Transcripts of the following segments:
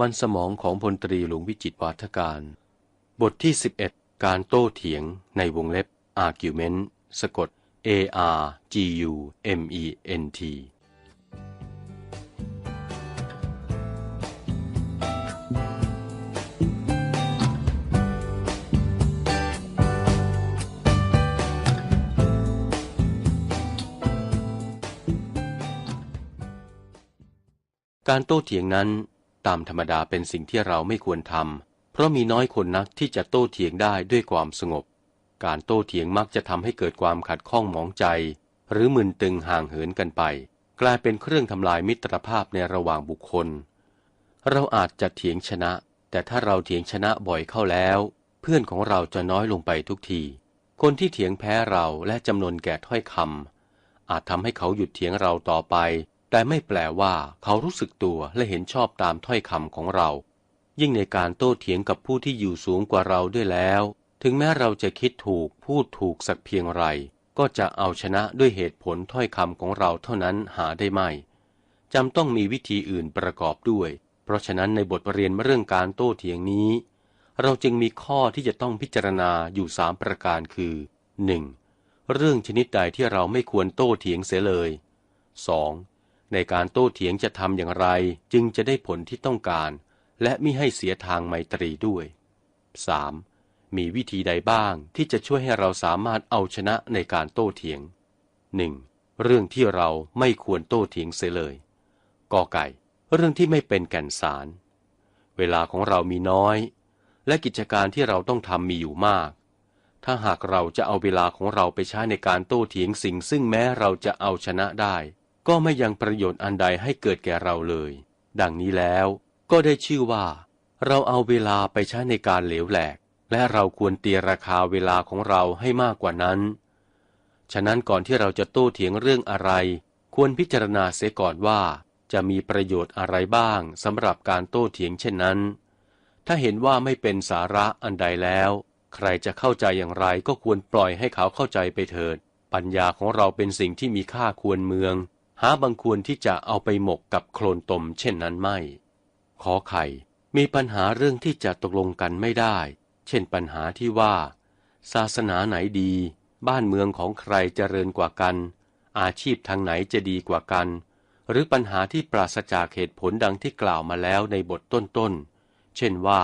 มันสมองของพลตรีหลวงวิจิตวาทการ บทที่ 11 การโต้เถียงในวงเล็บ argument สะกด a r g u m e n t การโต้เถียงนั้น ตามธรรมดาเป็นสิ่งที่เราไม่ควรทำเพราะมีน้อยคนนักที่จะโต้เถียงได้ด้วยความสงบ การโต้เถียงมักจะทำให้เกิดความขัดข้องหมองใจ หรือมึนตึงห่างเหินกันไป กลายเป็นเครื่องทำลายมิตรภาพในระหว่างบุคคล เราอาจจะเถียงชนะ แต่ถ้าเราเถียงชนะบ่อยเข้าแล้ว เพื่อนของเราจะน้อยลงไปทุกที คนที่เถียงแพ้เราและจำนวนแก่ถ้อยคำอาจทำให้เขาหยุดเถียงเราต่อไป แต่ไม่แปลว่าเขารู้สึกตัวและเห็นชอบตามถ้อยคำของเรา ยิ่งในการโต้เถียงกับผู้ที่อยู่สูงกว่าเราด้วยแล้ว ถึงแม้เราจะคิดถูกพูดถูกสักเพียงไร ก็จะเอาชนะด้วยเหตุผลถ้อยคำของเราเท่านั้นหาได้ไม่จำต้องมีวิธีอื่นประกอบด้วย เพราะฉะนั้นในบทเรียนเรื่องการโต้เถียงนี้ เราจึงมีข้อที่จะต้องพิจารณาอยู่สามประการคือ 1. เรื่องชนิดใดที่เราไม่ควรโต้เถียงเสียเลย 2. ในการโต้เถียงจะทำอย่างไรจึงจะได้ผลที่ต้องการ และมิให้เสียทางไมตรีด้วย 3. มีวิธีใดบ้างที่จะช่วยให้เราสามารถเอาชนะในการโต้เถียง 1. เรื่องที่เราไม่ควรโต้เถียงเสียเลยกอไก่ เรื่องที่ไม่เป็นแก่นสาร เวลาของเรามีน้อย และกิจการที่เราต้องทำมีอยู่มาก ถ้าหากเราจะเอาเวลาของเราไปใช้ในการโต้เถียงสิ่งซึ่งแม้เราจะเอาชนะได้ ก็ไม่ยังประโยชน์อันใดให้เกิดแก่เราเลย ดังนี้แล้วก็ได้ชื่อว่า เราเอาเวลาไปใช้ในการเหลวแหลก และเราควรเตียราคาเวลาของเราให้มากกว่านั้น ฉะนั้นก่อนที่เราจะโต้เถียงเรื่องอะไร ควรพิจารณาเสียก่อนว่า จะมีประโยชน์อะไรบ้างสำหรับการโต้เถียงเช่นนั้น ถ้าเห็นว่าไม่เป็นสาระอันใดแล้ว ใครจะเข้าใจอย่างไรก็ควรปล่อยให้เขาเข้าใจไปเถิด ปัญญาของเราเป็นสิ่งที่มีค่าควรเมือง หาบางควรที่จะเอาไปหมกกับโคลนตมเช่นนั้นไม่ ขอไข่มีปัญหาเรื่องที่จะตกลงกันไม่ได้ เช่นปัญหาที่ว่า ศาสนาไหนดี บ้านเมืองของใครเจริญกว่ากัน อาชีพทางไหนจะดีกว่ากัน หรือปัญหาที่ปราศจากเหตุผลดังที่กล่าวมาแล้วในบทต้นๆ เช่นว่า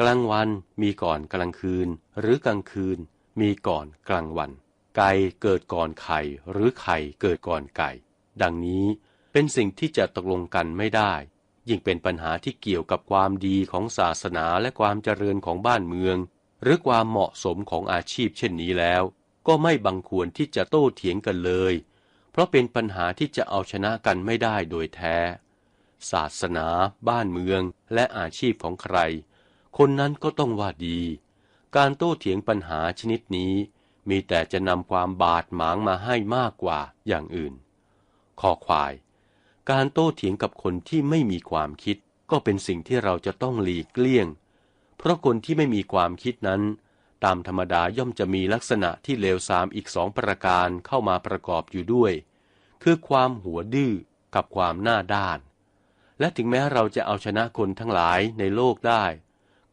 กลางวันมีก่อนกลางคืน หรือกลางคืนมีก่อนกลางวัน ไก่เกิดก่อนไข่หรือไข่เกิดก่อนไก่ ดังนี้เป็นสิ่งที่จะตกลงกันไม่ได้ ยิ่งเป็นปัญหาที่เกี่ยวกับความดีของศาสนาและความเจริญของบ้านเมือง หรือความเหมาะสมของอาชีพเช่นนี้แล้ว ก็ไม่บังควรที่จะโต้เถียงกันเลย เพราะเป็นปัญหาที่จะเอาชนะกันไม่ได้โดยแท้ ศาสนา บ้านเมืองและอาชีพของใคร คนนั้นก็ต้องว่าดี การโต้เถียงปัญหาชนิดนี้มีแต่จะนำความบาดหมางมาให้มากกว่าอย่างอื่น คอควาย การโต้เถียงกับคนที่ไม่มีความคิด ก็เป็นสิ่งที่เราจะต้องหลีกเลี่ยง เพราะคนที่ไม่มีความคิดนั้น ตามธรรมดาย่อมจะมีลักษณะที่เลวทรามอีกสองประการเข้ามาประกอบอยู่ด้วย คือความหัวดื้อกับความหน้าด้าน และถึงแม้เราจะเอาชนะคนทั้งหลายในโลกได้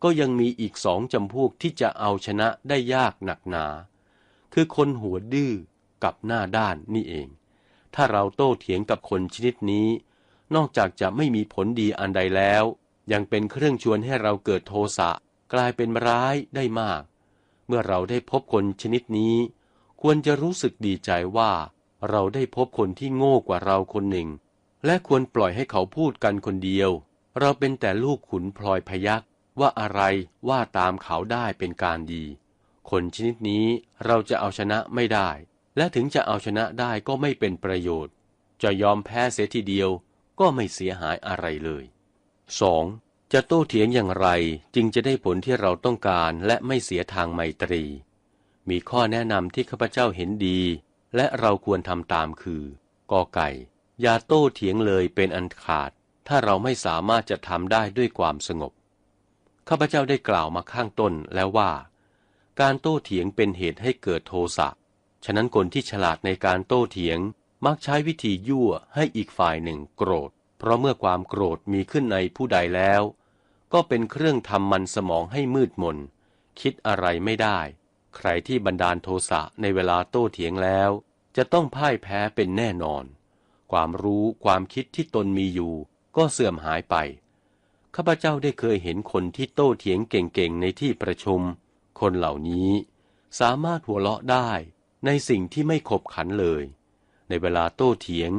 ก็ยังมีอีกสองจำพวกที่จะเอาชนะได้ยากหนักหนา คือคนหัวดื้อกับหน้าด้านนี่เอง ถ้าเราโต้เถียงกับคนชนิดนี้ นอกจากจะไม่มีผลดีอันใดแล้ว ยังเป็นเครื่องชวนให้เราเกิดโทสะกลายเป็นร้ายได้มาก เมื่อเราได้พบคนชนิดนี้ ควรจะรู้สึกดีใจว่า เราได้พบคนที่โง่กว่าเราคนหนึ่ง และควรปล่อยให้เขาพูดกันคนเดียว เราเป็นแต่ลูกขุนพลอยพยักว่าอะไรว่าตามเขาได้เป็นการดี คนชนิดนี้เราจะเอาชนะไม่ได้ และถึงจะเอาชนะได้ก็ไม่เป็นประโยชน์ จะยอมแพ้เสียทีเดียวก็ไม่เสียหายอะไรเลย 2. จะโต้เถียงอย่างไรจึงจะได้ผลที่เราต้องการและไม่เสียทางไมตรี มีข้อแนะนำที่ข้าพเจ้าเห็นดี และเราควรทำตามคือกอไก่ อย่าโต้เถียงเลยเป็นอันขาด ถ้าเราไม่สามารถจะทำได้ด้วยความสงบ ข้าพเจ้าได้กล่าวมาข้างต้นแล้วว่า การโต้เถียงเป็นเหตุให้เกิดโทสะ ฉะนั้นคนที่ฉลาดในการโต้เถียง มักใช้วิธียั่วให้อีกฝ่ายหนึ่งโกรธ เพราะเมื่อความโกรธมีขึ้นในผู้ใดแล้ว ก็เป็นเครื่องทำมันสมองให้มืดมน คิดอะไรไม่ได้ ใครที่บันดาลโทสะในเวลาโต้เถียงแล้ว จะต้องพ่ายแพ้เป็นแน่นอน ความรู้ความคิดที่ตนมีอยู่ ก็เสื่อมหายไป ข้าพเจ้าได้เคยเห็นคนที่โต้เถียงเก่งๆในที่ประชุม คนเหล่านี้สามารถหัวเราะได้ ในสิ่งที่ไม่ขบขันเลย ในเวลาโต้เถียง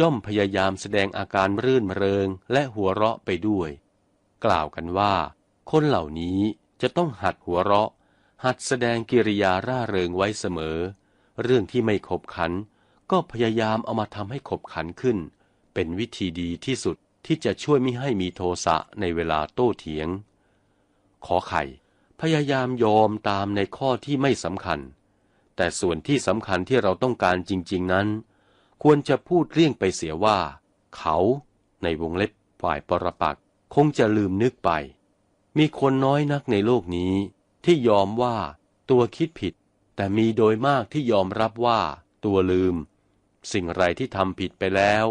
ย่อมพยายามแสดงอาการรื่นเริงและหัวเราะไปด้วย กล่าวกันว่า คนเหล่านี้จะต้องหัดหัวเราะ หัดแสดงกิริยาร่าเริงไว้เสมอ เรื่องที่ไม่ขบขัน ก็พยายามเอามาทำให้ขบขันขึ้น เป็นวิธีดีที่สุดที่จะช่วยไม่ให้มีโทสะในเวลาโต้เถียง ขอไข่ พยายามยอมตามในข้อที่ไม่สำคัญ แต่ส่วนที่สำคัญที่เราต้องการจริง ๆนั้น ควรจะพูดเลี่ยงไปเสียว่า เขาในวงเล็บฝ่ายปรปักคงจะลืมนึกไป มีคนน้อยนักในโลกนี้ ที่ยอมว่าตัวคิดผิด แต่มีโดยมากที่ยอมรับว่า ตัวลืม สิ่งไรที่ทำผิดไปแล้ว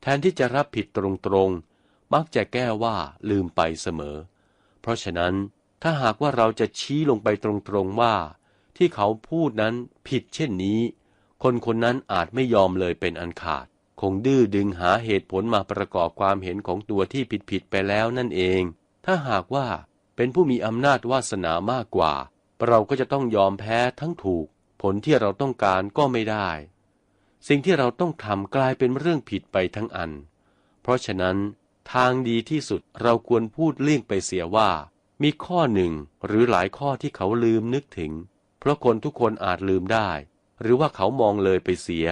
แทนที่จะรับผิดตรงๆ มักจะแก้ว่าลืมไปเสมอ เพราะฉะนั้นถ้าหากว่าเราจะชี้ลงไปตรงๆว่า ที่เขาพูดนั้นผิดเช่นนี้ คนคนนั้นอาจไม่ยอมเลยเป็นอันขาด คงดื้อดึงหาเหตุผลมาประกอบความเห็นของตัวที่ผิดๆไปแล้วนั่นเอง ถ้าหากว่าเป็นผู้มีอำนาจวาสนามากกว่า เราก็จะต้องยอมแพ้ทั้งถูก ผลที่เราต้องการก็ไม่ได้ สิ่งที่เราต้องทำกลายเป็นเรื่องผิดไปทั้งอัน เพราะฉะนั้น ทางดีที่สุดเราควรพูดเลี่ยงไปเสียว่า มีข้อหนึ่งหรือหลายข้อที่เขาลืมนึกถึง เพราะคนทุกคนอาจลืมได้ หรือว่าเขามองเลยไปเสีย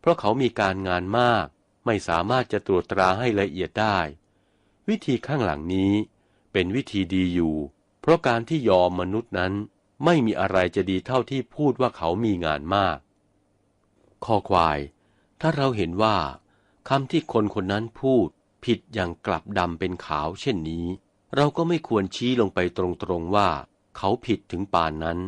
เพราะเขามีการงานมาก ไม่สามารถจะตรวจตราให้ละเอียดได้ วิธีข้างหลังนี้ เป็นวิธีดีอยู่ เพราะการที่ยอมมนุษย์นั้น ไม่มีอะไรจะดีเท่าที่พูดว่าเขามีงานมากข้อควาย ถ้าเราเห็นว่าคำที่คนคนนั้นพูดผิดอย่างกลับดำเป็นขาวเช่นนี้ เราก็ไม่ควรชี้ลงไปตรงๆว่า เขาผิดถึงป่านนั้น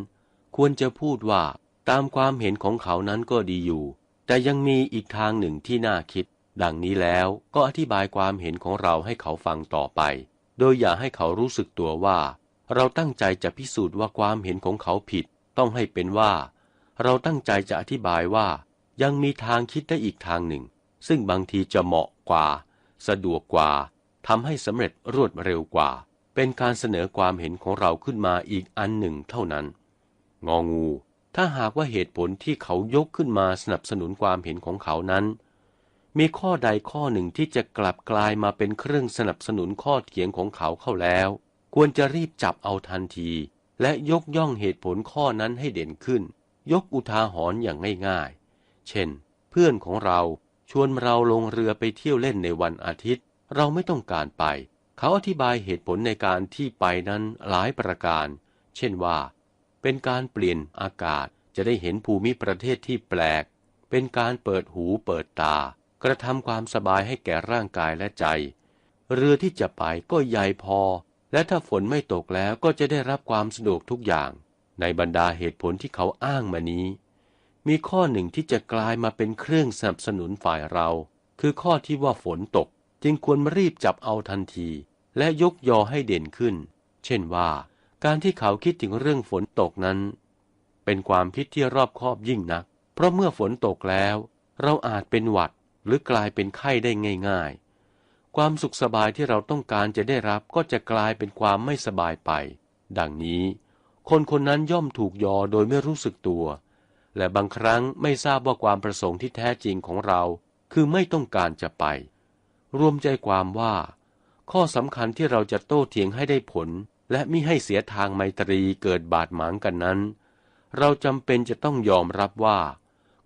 ควรจะพูดว่าตามความเห็นของเขานั้นก็ดีอยู่ แต่ยังมีอีกทางหนึ่งที่น่าคิด ดังนี้แล้วก็อธิบายความเห็นของเราให้เขาฟังต่อไป โดยอย่าให้เขารู้สึกตัวว่า เราตั้งใจจะพิสูจน์ว่าความเห็นของเขาผิด ต้องให้เป็นว่า เราตั้งใจจะอธิบายว่า ยังมีทางคิดได้อีกทางหนึ่ง ซึ่งบางทีจะเหมาะกว่า สะดวกกว่าทำให้สำเร็จรวดเร็วกว่า เป็นการเสนอความเห็นของเราขึ้นมาอีกอันหนึ่งเท่านั้น งองู ถ้าหากว่าเหตุผลที่เขายกขึ้นมาสนับสนุนความเห็นของเขานั้น มีข้อใดข้อหนึ่งที่จะกลับกลายมาเป็นเครื่องสนับสนุนข้อเถียงของเขาเข้าแล้ว ควรจะรีบจับเอาทันที และยกย่องเหตุผลข้อนั้นให้เด่นขึ้น ยกอุทาหรณ์อย่างง่ายๆ เช่น เพื่อนของเราชวนเราลงเรือไปเที่ยวเล่นในวันอาทิตย์ เราไม่ต้องการไป เขาอธิบายเหตุผลในการที่ไปนั้นหลายประการ เช่นว่า เป็นการเปลี่ยนอากาศจะได้เห็นภูมิประเทศที่แปลก เป็นการเปิดหูเปิดตา กระทำความสบายให้แก่ร่างกายและใจ เรือที่จะไปก็ใหญ่พอ และถ้าฝนไม่ตกแล้วก็จะได้รับความสะดวกทุกอย่าง ในบรรดาเหตุผลที่เขาอ้างมานี้ มีข้อหนึ่งที่จะกลายมาเป็นเครื่องสนับสนุนฝ่ายเรา คือข้อที่ว่าฝนตก จึงควรรีบจับเอาทันที และยกยอให้เด่นขึ้น เช่นว่า การที่เขาคิดถึงเรื่องฝนตกนั้น เป็นความคิดที่รอบคอบยิ่งนัก เพราะเมื่อฝนตกแล้ว เราอาจเป็นหวัดหรือกลายเป็นไข้ได้ง่าย ๆ ความสุขสบายที่เราต้องการจะได้รับก็จะกลายเป็นความไม่สบายไป ดังนี้ คนคนนั้นย่อมถูกยอโดยไม่รู้สึกตัว และบางครั้งไม่ทราบว่าความประสงค์ที่แท้จริงของเรา คือไม่ต้องการจะไป รวมใจความว่า ข้อสำคัญที่เราจะโต้เถียงให้ได้ผล และมิให้เสียทางไมตรีเกิดบาดหมางกันนั้น เราจำเป็นจะต้องยอมรับว่า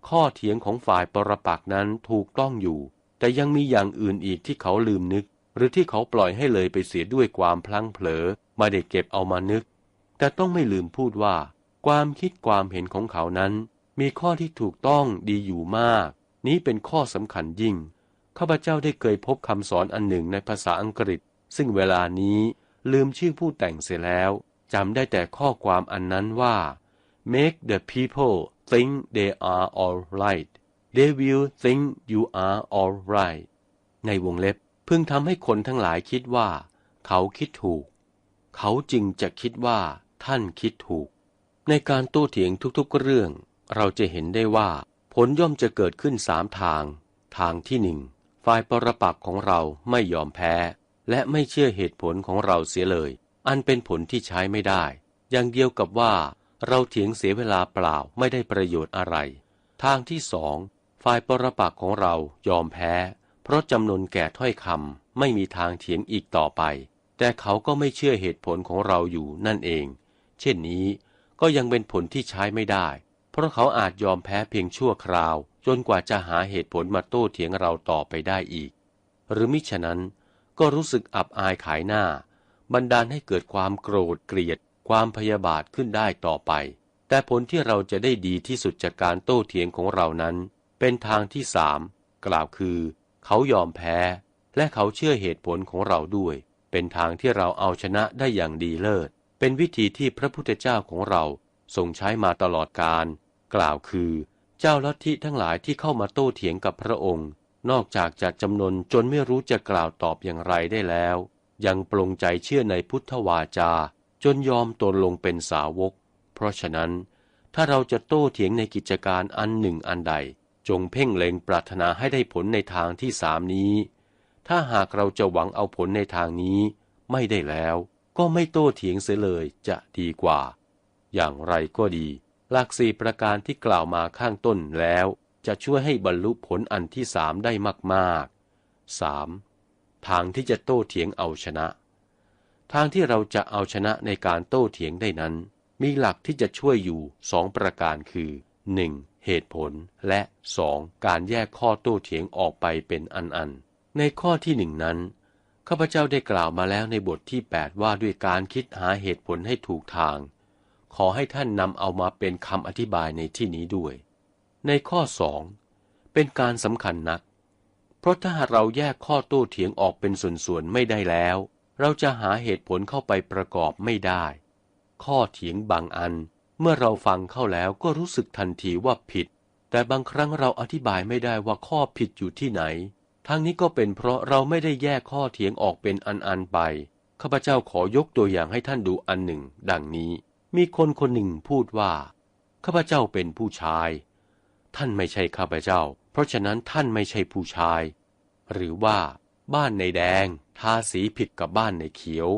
ข้อเถียงของฝ่ายปรปักษ์นั้นถูกต้องอยู่ แต่ยังมีอย่างอื่นอีกที่เขาลืมนึก หรือที่เขาปล่อยให้เลยไปเสียด้วยความพลั้งเผลอไมาได้เก็บเอามานึก แต่ต้องไม่ลืมพูดว่า ความคิดความเห็นของเขานั้น มีข้อที่ถูกต้องดีอยู่มาก นี้เป็นข้อสำคัญยิ่งข้าพเจ้าได้เคยพบคำสอนอันหนึ่งในภาษาอังกฤษ ซึ่งเวลานี้ ลืมชื่อผู้แต่งเสียแล้วจำได้แต่ข้อความอันนั้นว่า make the people think they are all right they will think you are all right ในวงเล็บพึงทำให้คนทั้งหลายคิดว่า เขาคิดถูก เขาจึงจะคิดว่าท่านคิดถูก ในการโต้เถียงทุกๆเรื่อง เราจะเห็นได้ว่า ผลย่อมจะเกิดขึ้นสามทาง ทางที่หนึ่งฝ่ายปรปักของเราไม่ยอมแพ้ และไม่เชื่อเหตุผลของเราเสียเลย อันเป็นผลที่ใช้ไม่ได้ อย่างเดียวกับว่า เราเถียงเสียเวลาเปล่าไม่ได้ประโยชน์อะไร ทางที่สองฝ่ายปรปักของเรายอมแพ้ เพราะจำนวนแก่ถ้อยคำไม่มีทางเถียงอีกต่อไป แต่เขาก็ไม่เชื่อเหตุผลของเราอยู่นั่นเอง เช่นนี้ก็ยังเป็นผลที่ใช้ไม่ได้ เพราะเขาอาจยอมแพ้เพียงชั่วคราว จนกว่าจะหาเหตุผลมาโต้เถียงเราต่อไปได้อีก หรือมิฉะนั้น ก็รู้สึกอับอายขายหน้า บันดาลให้เกิดความโกรธเกลียด ความพยาบาทขึ้นได้ต่อไป แต่ผลที่เราจะได้ดีที่สุดจากการโต้เถียงของเรานั้น เป็นทางที่สามกล่าวคือ เขายอมแพ้ และเขาเชื่อเหตุผลของเราด้วย เป็นทางที่เราเอาชนะได้อย่างดีเลิศ เป็นวิธีที่พระพุทธเจ้าของเราทรงใช้มาตลอดการ กล่าวคือ เจ้าลัทธิทั้งหลายที่เข้ามาโต้เถียงกับพระองค์ นอกจากจะจำนนจนไม่รู้จะกล่าวตอบอย่างไรได้แล้ว ยังปลงใจเชื่อในพุทธวาจา จนยอมตนลงเป็นสาวก เพราะฉะนั้น ถ้าเราจะโต้เถียงในกิจการอันหนึ่งอันใด จงเพ่งเล็งปรารถนาให้ได้ผลในทางที่สามนี้ ถ้าหากเราจะหวังเอาผลในทางนี้ ไม่ได้แล้ว ก็ไม่โต้เถียงเสียเลยจะดีกว่า อย่างไรก็ดี หลักสี่ประการที่กล่าวมาข้างต้นแล้ว จะช่วยให้บรรลุผลอันที่สามได้มากๆ 3. ทางที่จะโต้เถียงเอาชนะ ทางที่เราจะเอาชนะในการโต้เถียงได้นั้น มีหลักที่จะช่วยอยู่สองประการคือ 1. เหตุผลและ 2. การแยกข้อโต้เถียงออกไปเป็นอันๆ ในข้อที่หนึ่งนั้นข้าพเจ้าได้กล่าวมาแล้วในบทที่ 8 ว่าด้วยการคิดหาเหตุผลให้ถูกทาง ขอให้ท่านนำเอามาเป็นคำอธิบายในที่นี้ด้วย ในข้อสองเป็นการสำคัญนัก เพราะถ้าเราแยกข้อโต้เถียงออกเป็นส่วนๆไม่ได้แล้ว เราจะหาเหตุผลเข้าไปประกอบไม่ได้ ข้อเถียงบางอัน เมื่อเราฟังเข้าแล้วก็รู้สึกทันทีว่าผิด แต่บางครั้งเราอธิบายไม่ได้ว่าข้อผิดอยู่ที่ไหน ทั้งนี้ก็เป็นเพราะเราไม่ได้แยกข้อเถียงออกเป็นอันๆไปข้าพเจ้าขอยกตัวอย่างให้ท่านดูอันหนึ่ง ดังนี้ มีคนคนหนึ่งพูดว่าข้าพเจ้าเป็นผู้ชาย ท่านไม่ใช่ข้าพเจ้า เพราะฉะนั้นท่านไม่ใช่ผู้ชาย หรือว่า บ้านในแดง ทาสีผิดกับบ้านในเขียว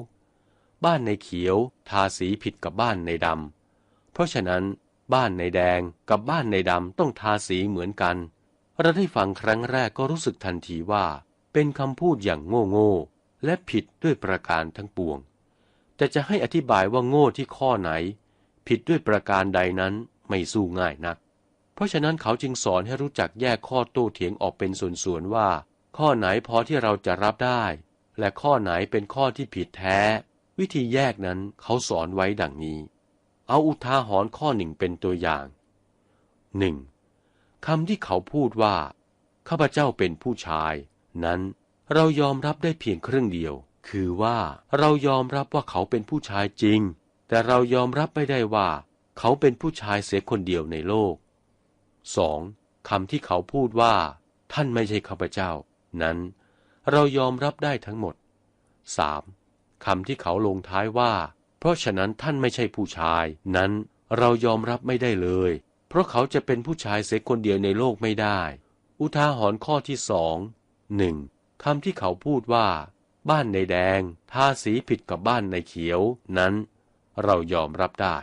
บ้านในเขียว ทาสีผิดกับบ้านในดำเพราะฉะนั้น บ้านในแดงกับบ้านในดำต้องทาสีเหมือนกัน เราได้ฟังครั้งแรกก็รู้สึกทันทีว่า เป็นคำพูดอย่างโง่โง่และผิดด้วยประการทั้งปวง แต่จะให้อธิบายว่าโง่ที่ข้อไหน ผิดด้วยประการใดนั้นไม่สู้ง่ายนัก เพราะฉะนั้นเขาจึงสอนให้รู้จักแยกข้อโต้เถียงออกเป็นส่วนๆว่า ข้อไหนพอที่เราจะรับได้ และข้อไหนเป็นข้อที่ผิดแท้ วิธีแยกนั้นเขาสอนไว้ดังนี้ เอาอุทาหรณ์ข้อหนึ่งเป็นตัวอย่างหนึ่งคำที่เขาพูดว่า ข้าพเจ้าเป็นผู้ชาย นั้นเรายอมรับได้เพียงครึ่งเดียว คือว่าเรายอมรับว่าเขาเป็นผู้ชายจริง แต่เรายอมรับไม่ได้ว่า เขาเป็นผู้ชายเสียคนเดียวในโลก 2. คำที่เขาพูดว่า ท่านไม่ใช่ข้าพเจ้า นั้น เรายอมรับได้ทั้งหมด 3. คำที่เขาลงท้ายว่า เพราะฉะนั้นท่านไม่ใช่ผู้ชาย นั้นเรายอมรับไม่ได้เลย เพราะเขาจะเป็นผู้ชายเสียคนเดียวในโลกไม่ได้ อุทาหรณ์ข้อที่สองหนึ่งคำที่เขาพูดว่า บ้านในแดงทาสีผิดกับบ้านในเขียว นั้น เรายอมรับได้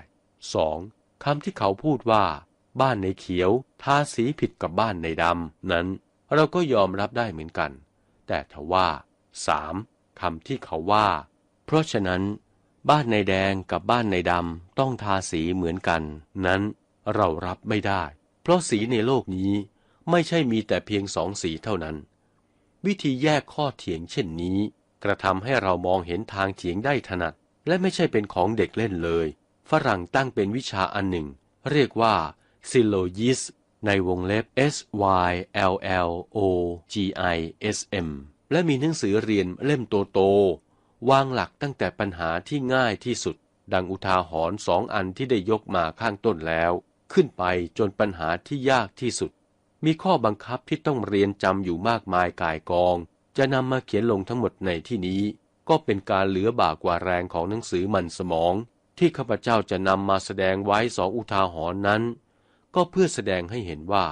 2. คำที่เขาพูดว่า บ้านในเขียว ทาสีผิดกับบ้านในดำ นั้นเราก็ยอมรับได้เหมือนกัน แต่ทว่า 3. คำที่เขาว่า เพราะฉะนั้น บ้านในแดงกับบ้านในดำต้องทาสีเหมือนกัน นั้นเรารับไม่ได้ เพราะสีในโลกนี้ไม่ใช่มีแต่เพียงสองสีเท่านั้น วิธีแยกข้อเถียงเช่นนี้ กระทำให้เรามองเห็นทางเถียงได้ถนัด และไม่ใช่เป็นของเด็กเล่นเลย ฝรั่งตั้งเป็นวิชาอันหนึ่ง เรียกว่า syllogism ในวงเล็บ s y l l o g i s m และมีหนังสือเรียนเล่มโตโตวางหลักตั้งแต่ปัญหาที่ง่ายที่สุด ดังอุทาหรณ์สองอันที่ได้ยกมาข้างต้นแล้ว ขึ้นไปจนปัญหาที่ยากที่สุด มีข้อบังคับที่ต้องเรียนจำอยู่มากมายกายกอง จะนำมาเขียนลงทั้งหมดในที่นี้ ก็เป็นการเหลือบากกว่าแรงของหนังสือมันสมอง ที่ข้าพเจ้าจะนำมาแสดงไว้สองอุทาหรณ์นั้น ก็เพื่อแสดงให้เห็นว่า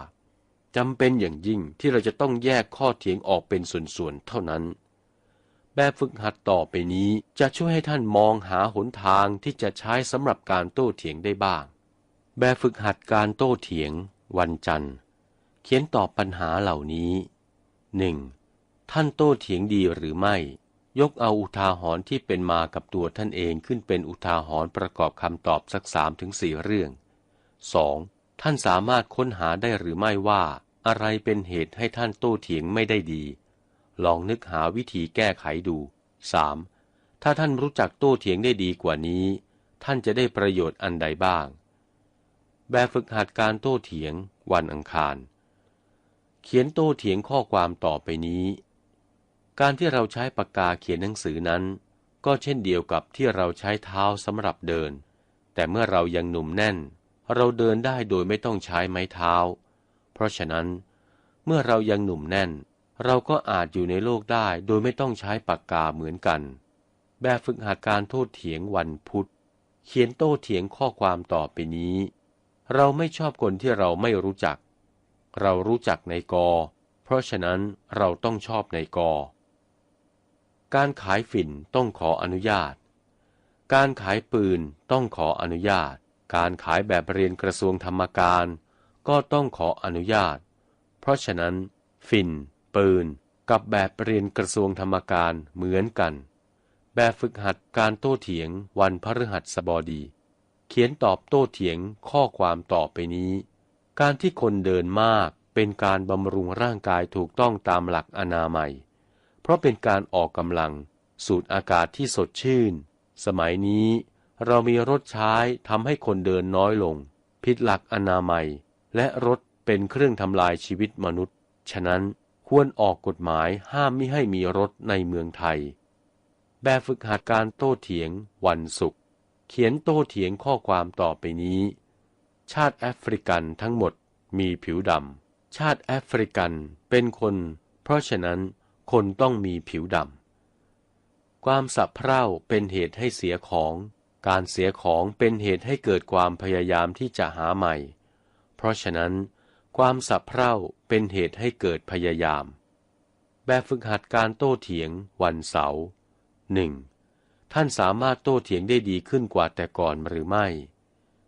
จำเป็นอย่างยิ่งที่เราจะต้องแยกข้อเถียงออกเป็นส่วนๆเท่านั้น แบบฝึกหัดต่อไปนี้จะช่วยให้ท่านมองหาหนทางที่จะใช้สำหรับการโต้เถียงได้บ้าง แบบฝึกหัดการโต้เถียง วันจันทร์ เขียนตอบปัญหาเหล่านี้หนึ่งท่านโต้เถียงดีหรือไม่ ยกเอาอุทาหรณ์ที่เป็นมากับตัวท่านเองขึ้นเป็นอุทาหรณ์ประกอบคำตอบสักสามถึงสี่เรื่อง 2. ท่านสามารถค้นหาได้หรือไม่ว่า อะไรเป็นเหตุให้ท่านโต้เถียงไม่ได้ดี ลองนึกหาวิธีแก้ไขดู 3. ถ้าท่านรู้จักโต้เถียงได้ดีกว่านี้ ท่านจะได้ประโยชน์อันใดบ้าง แบบฝึกหัดการโต้เถียง วันอังคาร เขียนโต้เถียงข้อความต่อไปนี้ การที่เราใช้ปากกาเขียนหนังสือนั้น ก็เช่นเดียวกับที่เราใช้เท้าสำหรับเดิน แต่เมื่อเรายังหนุ่มแน่น เราเดินได้โดยไม่ต้องใช้ไม้เท้า เพราะฉะนั้น เมื่อเรายังหนุ่มแน่น เราก็อาจอยู่ในโลกได้โดยไม่ต้องใช้ปากกาเหมือนกัน แบบฝึกหัดการโต้เถียงวันพุธ เขียนโต้เถียงข้อความต่อไปนี้ เราไม่ชอบคนที่เราไม่รู้จัก เรารู้จักในกอ เพราะฉะนั้นเราต้องชอบในกอ การขายฝิ่นต้องขออนุญาต การขายปืนต้องขออนุญาต การขายแบบเรียนกระทรวงธรรมการ ก็ต้องขออนุญาต เพราะฉะนั้น ฝิ่น ปืน กับแบบเรียนกระทรวงธรรมการเหมือนกัน แบบฝึกหัดการโต้เถียงวันพฤหัสบดี เขียนตอบโต้เถียงข้อความต่อไปนี้ การที่คนเดินมากเป็นการบำรุงร่างกายถูกต้องตามหลักอนามัย เพราะเป็นการออกกำลัง สูดอากาศที่สดชื่น สมัยนี้ เรามีรถใช้ทำให้คนเดินน้อยลง ผิดหลักอนามัย และรถเป็นเครื่องทำลายชีวิตมนุษย์ ฉะนั้นควรออกกฎหมายห้ามไม่ให้มีรถในเมืองไทย แบบฝึกหัดการโต้เถียง วันศุกร์เขียนโต้เถียงข้อความต่อไปนี้ ชาติแอฟริกันทั้งหมดมีผิวดำชาติแอฟริกันเป็นคน เพราะฉะนั้นคนต้องมีผิวดำความสับเพร่าเป็นเหตุให้เสียของ การเสียของเป็นเหตุให้เกิดความพยายามที่จะหาใหม่ เพราะฉะนั้น ความสับเพร่าเป็นเหตุให้เกิดพยายาม แบบฝึกหัดการโต้เถียง วันเสาร์หนึ่งท่านสามารถโต้เถียงได้ดีขึ้นกว่าแต่ก่อนหรือไม่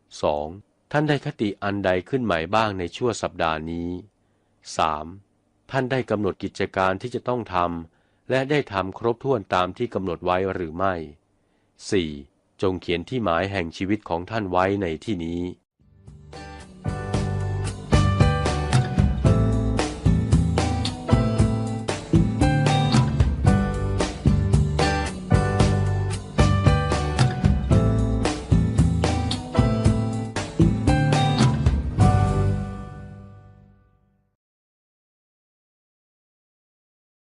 2. ท่านได้คติอันใดขึ้นใหม่บ้างในชั่วสัปดาห์นี้ 3. ท่านได้กำหนดกิจการที่จะต้องทำและได้ทำครบถ้วนตามที่กำหนดไว้หรือไม่ 4. จงเขียนที่หมายแห่งชีวิตของท่านไว้ในที่นี้